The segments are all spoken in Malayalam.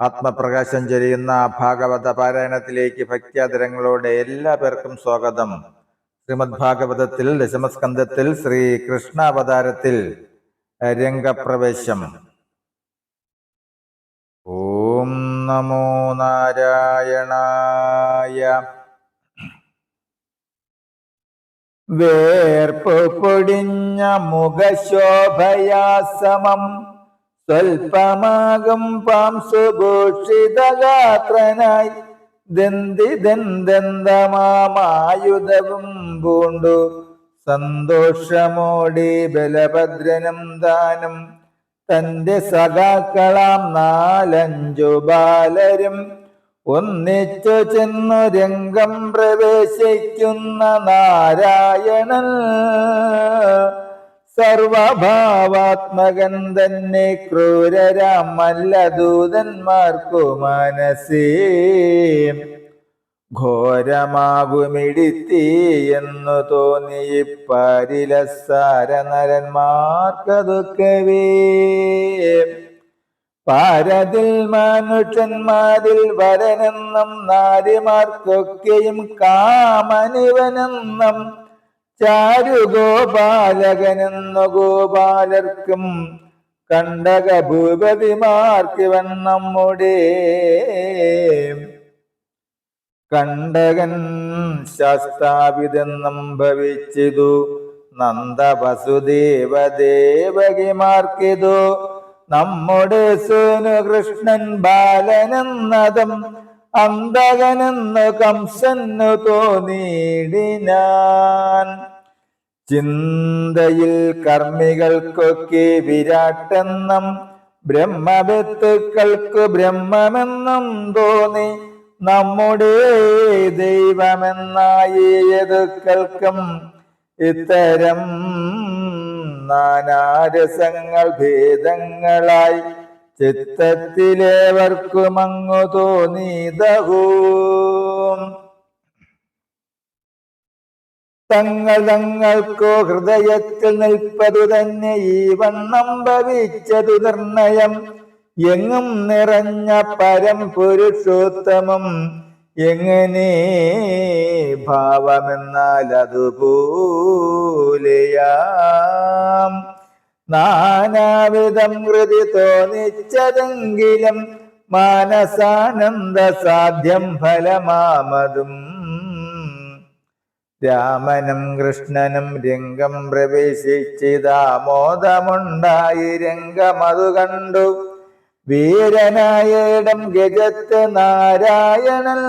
ആത്മപ്രകാശം ചൊരിയുന്ന ഭാഗവത പാരായണത്തിലേക്ക് ഭക്ത്യാദരങ്ങളോടെ എല്ലാ പേർക്കും സ്വാഗതം. ശ്രീമദ് ഭാഗവതത്തിൽ ദശമസ്കന്ധത്തിൽ ശ്രീ കൃഷ്ണാവതാരത്തിൽ രംഗപ്രവേശം. ഓം നമോ നാരായണായ. വേർപ്പ് പൊടിഞ്ഞ മുഖശോഭയാസമം. സ്വൽപ്പമാകും പാംസുഭൂഷിതഗാത്രനായി ദന്തിദന്തമായുധവും പൂണ്ടു. സന്തോഷമോടി ബലഭദ്രനും ദാനം തന്റെ സഖാക്കളാം നാലഞ്ചു ബാലരും. ഒന്നിച്ചു ചെന്നു രംഗം പ്രവേശിക്കുന്ന നാരായണൻ. സർവഭാവാത്മകൻ തന്നെ ക്രൂരരാമല്ല ദൂതന്മാർക്കു മനസ്സേ. ഘോരമാകുമിടിത്തി എന്നു തോന്നി പാരിലസാര നരന്മാർക്കതൊക്കവേ പാരതിൽ മനുഷ്യന്മാരിൽ വരനെന്നും നാരിമാർക്കൊക്കെയും കാമനിവനെന്നും ചാരുഗോപാലകനെന്നു ഗോപാലർക്കും കണ്ടക ഭൂപതിമാർക്കിവൻ നമ്മുടെ. കണ്ടകൻ ശാസ്താവിതെന്നും ഭവിച്ചിതു നന്ദ ദേവകിമാർക്കിതു നമ്മുടെ സുനു കൃഷ്ണൻ ബാലനെന്നതും അന്തകനെന്നു കംസന്നു തോന്നിയിടിനാൻ. ചിന്തയിൽ കർമ്മികൾക്കൊക്കെ വിരാട്ടെന്നും ബ്രഹ്മവിത്തുക്കൾക്ക് ബ്രഹ്മമെന്നും തോന്നി. നമ്മുടെ ദൈവമെന്നായി ഏതുക്കൾക്കും ഇത്തരം നാനാരസങ്ങൾ ഭേദങ്ങളായി ചിത്തത്തിലേവർക്കും അങ്ങു തോന്നിയതഹൂം തങ്ങൾ തങ്ങൾക്കോ ഹൃദയത്തിൽ നിൽപ്പതു തന്നെ ഈ വണ്ണം ഭവിച്ചതു നിർണയം. എങ്ങും നിറഞ്ഞ പരം പുരുഷോത്തമം എങ്ങനെ ഭാവമെന്നാൽ അതുപോലെയാം. നാനാവിധം കൃതി തോന്നിച്ചതെങ്കിലും മാനസാനന്ദ സാധ്യം ഫലമാമതും. രാമനും കൃഷ്ണനും രംഗം പ്രവേശിച്ചിതാമോദമുണ്ടായി രംഗമതു കണ്ടു. വീരനായിടം ഗജത്ത് നാരായണൻ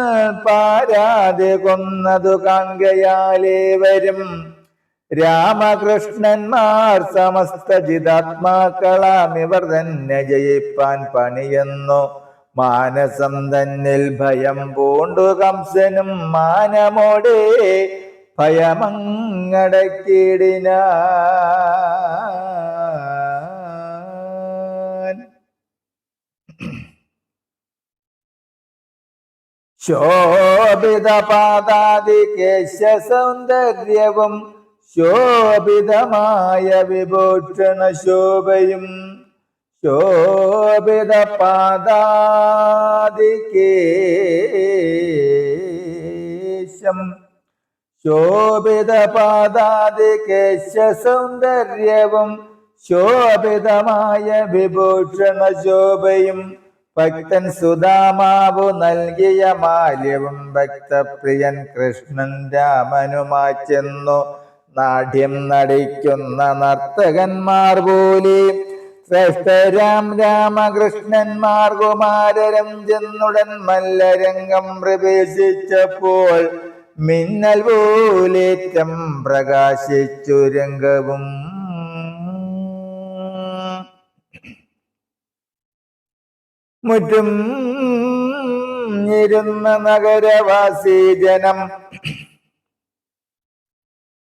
പാരാതെ കൊന്നതു കാങ്കയാലേവരും രാമകൃഷ്ണന്മാർ സമസ്ത ജിതാത്മാക്കളാം ഇവർ തന്നെ ജയിപ്പാൻ പണിയെന്നു. മാനസം തന്നിൽ ഭയം പൂണ്ടു കംസനും മാനമോടെ ഭയമങ്ങടക്കിടിനാൻ. ശോഭിത പാതാതി കേശ സൗന്ദര്യവും ശോഭിതമായ വിഭൂഷണ ശോഭയും ശോഭിത പാദാതി കേശം ശോഭിത പാദാതി കേശസൗന്ദര്യവും ശോഭിതമായ വിഭൂഷണ ശോഭയും ഭക്തൻ സുധാമാവു നൽകിയ മാല്യവും ഭക്തപ്രിയൻ കൃഷ്ണൻ രാമനുമാച്ചെന്നു ചെന്നു നാട്യം നടിക്കുന്ന നർത്തകന്മാർ പോലെ. ശ്രേഷ്ഠരാം രാമകൃഷ്ണന്മാർ കുമാരരം ചെന്നുടൻ മല്ലരംഗം പ്രവേശിച്ചപ്പോൾ മിന്നൽ പോലേറ്റം പ്രകാശിച്ചു രംഗവും. മുറ്റും ഇരുന്ന നഗരവാസി ജനം.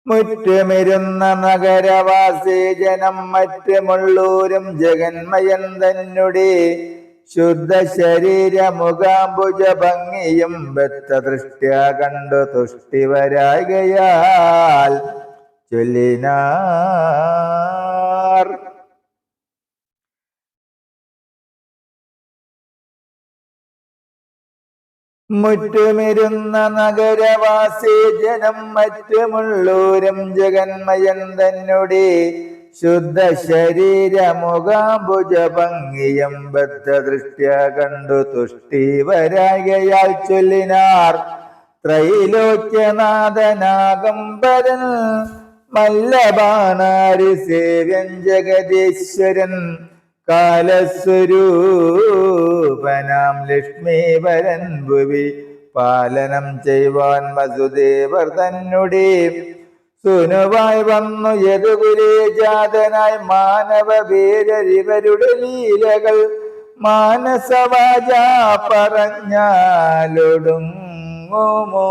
മുറ്റുമിരുന്ന നഗരവാസി ജനം മറ്റുമുള്ളൂരും ജഗന്മയൻ തന്നെ ശുദ്ധ ശരീര മുഖാംബുജ ഭംഗിയും വെത്ത ദൃഷ്ട്യ കണ്ടു തുഷ്ടിവരാകയാൽ ചൊല്ലിനാർ. മുറ്റുമിരുന്ന നഗരവാസി ജനം മറ്റുമുള്ളൂരും ജഗന്മയൻ തന്നെ ശുദ്ധ ശരീര മുഖാംബുജ ഭംഗിയും ബദ്ധദൃഷ്ട്യ കണ്ടു തുഷ്ടി വരായയാൽ ചൊല്ലിനാർ. ത്രൈലോക്യനാഥനാകംബരൻ മല്ലബാണാരി സേവ്യൻ ജഗതീശ്വരൻ കാലസ്വരൂപനാം ലക്ഷ്മീവരൻ ഭുവി പാലനം ചെയ്യുവാൻ വസുദേവർ തന്നെ സുനുവായി വന്നു യതുകുലേ ജാതനായി മാനവ വീരരിവരുടെ ലീലകൾ. മാനസവാച പറഞ്ഞാലൊടുങ്ങുമോ?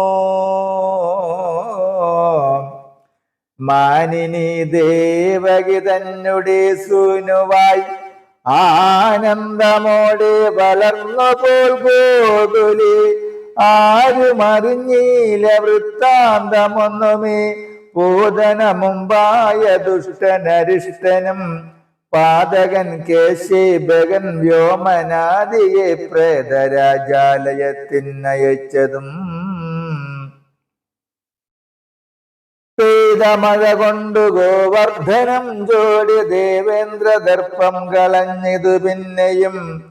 മാനിനി ദേവകി തന്നെ സുനുവായി ആനന്ദമോടെ വളർന്നു പോൽ ഗോകുലി. ആരുമറിഞ്ഞീല വൃത്താന്തമൊന്നുമേ. പൂതന മുമ്പായ ദുഷ്ടനരിഷ്ടനും പാതകൻ കേശേബകൻ വ്യോമനാദിയെ പ്രേതരാജാലയത്തിനയച്ചതും പെയ്ത മഴ കൊണ്ടു ഗോവർദ്ധനം ജോടി ദേവേന്ദ്ര ദർപ്പം കളഞ്ഞതു പിന്നെയും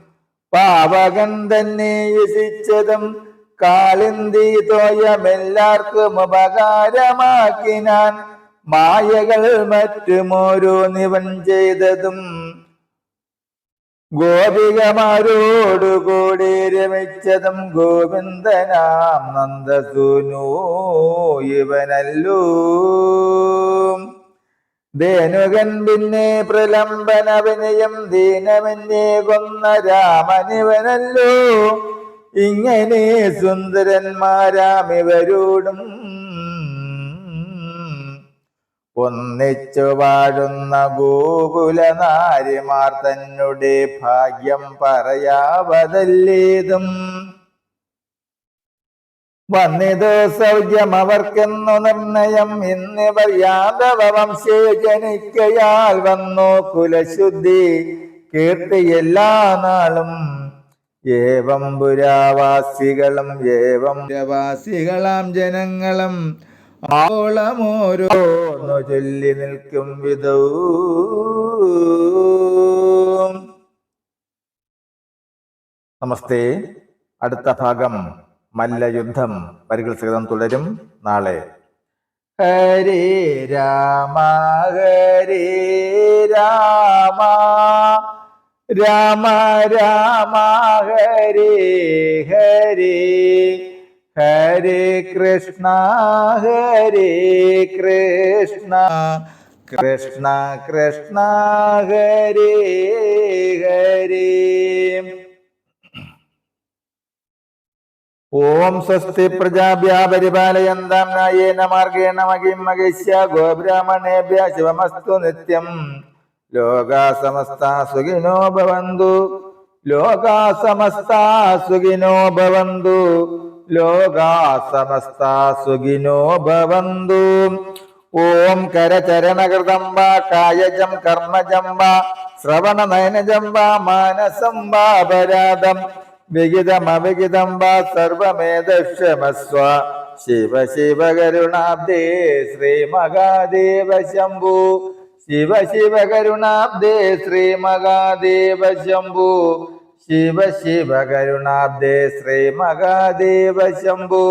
പാവകൻ തന്നെ യസിച്ചതും കാളിന്തി തോയമെല്ലാവർക്കും ഉപകാരമാക്കിനാൻ മായകൾ മറ്റുമോരോന്നിവൻ ചെയ്തതും ഗോപികമാരോടുകൂടി രമിച്ചതും ഗോവിന്ദനാം നന്ദസുനു ഇവനല്ലൂ. ധേനുകൻ പിന്നെ പ്രലംബന വിനയം ദീനമെന്നെ കൊന്ന രാമനിവനല്ലോ. ഇങ്ങനെ സുന്ദരന്മാരാമിവരോടും ഒന്നിച്ചു വാഴുന്ന ഗോകുല നാരിമാർ തന്നെ ഭാഗ്യം പറയാവതല്ലേതും. വന്നിത് സൗഖ്യം അവർക്കെന്നു നിർണയം ഇന്നിവർ യാദവ വംശേ ജനിക്കയാൽ വന്നു കുലശുദ്ധി കീർത്തി എല്ലാ നാളും ഏവം പുരാവാസികളും ഏവം പുരവാസികളാം ജനങ്ങളും ആളമോരോന്നു ചൊല്ലി നിൽക്കും വിധവും. നമസ്തേ. അടുത്ത ഭാഗം മല്ലയുദ്ധം വരികൾ സഹിതം തുടരും നാളെ. ഹരേ രാമ ഹരേ രാമ. രാമ രാമ ഹരേ ഹരേ. ഹരേ കൃഷ്ണ ഹരേ കൃഷ്ണ. കൃഷ്ണ കൃഷ്ണ ഹരേ ഹരേ. ഓം സ്വസ്തി പ്രജാഭ്യ പരിപാലയന്താം ന്യായേന മാർഗേണ മഹിം മഹിഷ്യ ഗോബ്രാഹ്മണേഭ്യ ശിവമസ്തു നിത്യം. ലോകാ സമസ്ത സുഖിനോ ഭവന്തു. ലോകാ സമസ്ത സുഖിനോ ഭവന്തു. ലോകാ സമസ്ത സുഖിനോ ഭവന്തു. ഓം കരചരണകൃതം വാ കായജം കർമ്മജം വാ ശ്രവണ നയനജം വാ മാനസം വാ അപരാധം. വിഹിതമവിഹിതം വാ സർവമേതക്ഷമസ്വ ശിവ ശിവ കരുണാബ്ദേ ശ്രീ മഹാദേവ ശംഭു. ശിവ ശിവ കരുണാബ്ദേ ശ്രീ മഹാദേവ ശംഭു. ശിവ ശിവ കരുണാബ്ദേ ശ്രീ മഹാദേവ ശംഭു.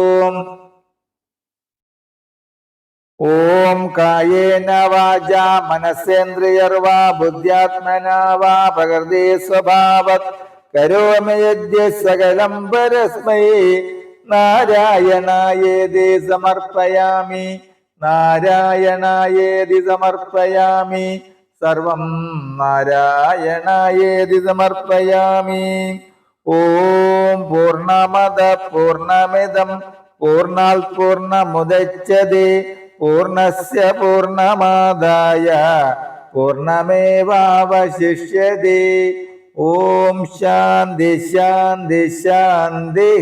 ഓം കായേന വാച മനസ്സേന്ദ്രിയർവാ ബുദ്ധ്യാത്മന വാ പ്രകൃതി സ്വഭാവത്. കരോമി യദ്യ സകലം പരസ്മൈ. നാരായണായേതി സമർപ്പയാമി. നാരായണായേതി സമർപ്പയാമി സർവം നാരായണായേതി സമർപ്പയാമി ഓം പൂർണമത പൂർണമിതം പൂർണാൽ പൂർണമുദച്ചതി പൂർണസ് പൂർണമാതായ പൂർണമേവാവശിഷ്യത്തെ ഓം ശാന്തി ശാന്തി ശാന്തി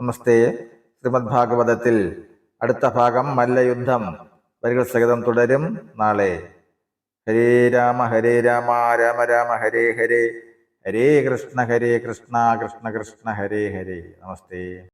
നമസ്തേ. ശ്രീമദ് ഭാഗവതത്തിൽ അടുത്ത ഭാഗം മല്ലയുദ്ധം. വരികൾ സഹിതം തുടരും. നാളെ. ഹരേ രാമ ഹരേ രാമ രാമ രാമ ഹരേ ഹരേ. ഹരേ കൃഷ്ണ ഹരേ കൃഷ്ണ കൃഷ്ണ കൃഷ്ണ ഹരേ ഹരേ. നമസ്തേ.